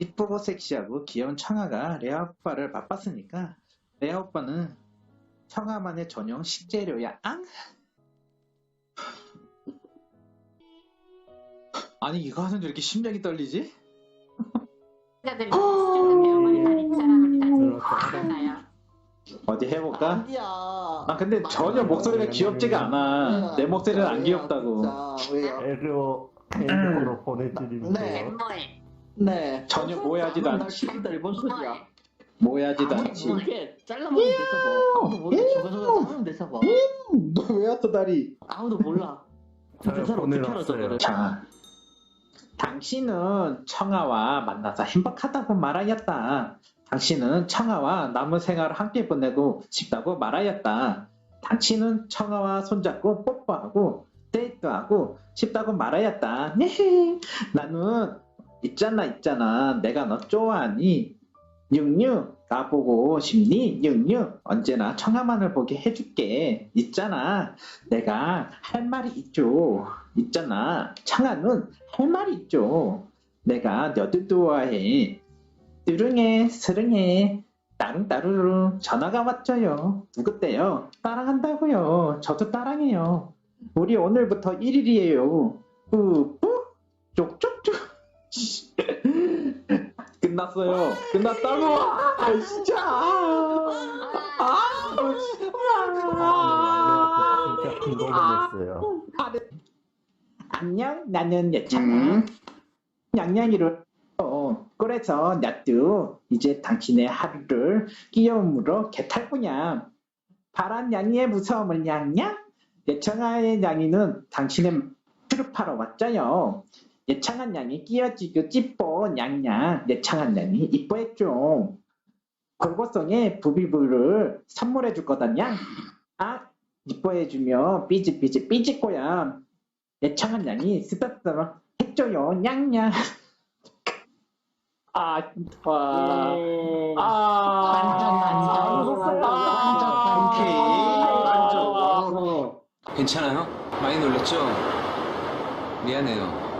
이쁘고 섹시하고 귀여운 청아가 레아 오빠를 맛봤으니까 레아 오빠는 청아만의 전용 식재료야. 앙? 아니 이거 하는데 이렇게 심장이 떨리지? 자들이 다리 그렇죠. 하잖아요. 어디 해볼까? 아니야. 아 근데 전혀 목소리가 귀엽지가 않아. 내 목소리는 안 귀엽다고. 자, 왜요? 애교 핸드폰으로 보내드릴게요. 네. 엠모에 네. 전혀 나 않지. 시간들 뭔 소리야? 아무도 않지. 모르게 잘라먹으면 돼서 뭐. 아무도 모르게 저거저거 자르면 돼서 뭐. 너왜 왔어 다리? 아무도 몰라. 잘그 사람 어떻게 알아. 저거를? 청아. 당신은 청아와 만나서 행복하다고 말하였다. 당신은 청아와 남은 생활을 함께 보내고 싶다고 말하였다. 당신은 청아와 손잡고 뽀뽀하고 데이트하고 싶다고 말하였다. 나는 있잖아 있잖아. 내가 너 좋아하니? 육육 나보고 싶니? 육육 언제나 청아만을 보게 해줄게. 있잖아. 내가 할 말이 있죠. 있잖아. 청아는 할 말이 있죠. 내가 너도 좋아해. 뜨릉해 스릉해. 따릉따르르 전화가 왔죠요. 누구 때요? 따라간다고요. 저도 따랑해요. 우리 오늘부터 1일이에요. 뿌뿌 쪽쪽쪽 끝났어요. 끝났다고. 아 진짜. 아, 아, 진짜. 큰거 보냈어요. 안녕 나는 여창아 양양이로 어, 그래서 나도 이제 당신의 하루를 귀여움으로 개탈 거냐. 파란 양이의 무서움을 양양? 예청아의 양이는 당신의 트루파로 왔죠요 예 창한 양이 끼어지고 찌뽀 양양 예 창한 양이 이뻐했죠 골고성의 부비부를 선물해 줄 거다냐 아 이뻐해 주며 삐지삐지 삐질 거야 예 창한 양이 쓰다쓰다 했죠요 냥냥 아 와. 아 완전, 완전. 완전 완전. 괜찮아요? 많이 놀랬죠? 미안해요.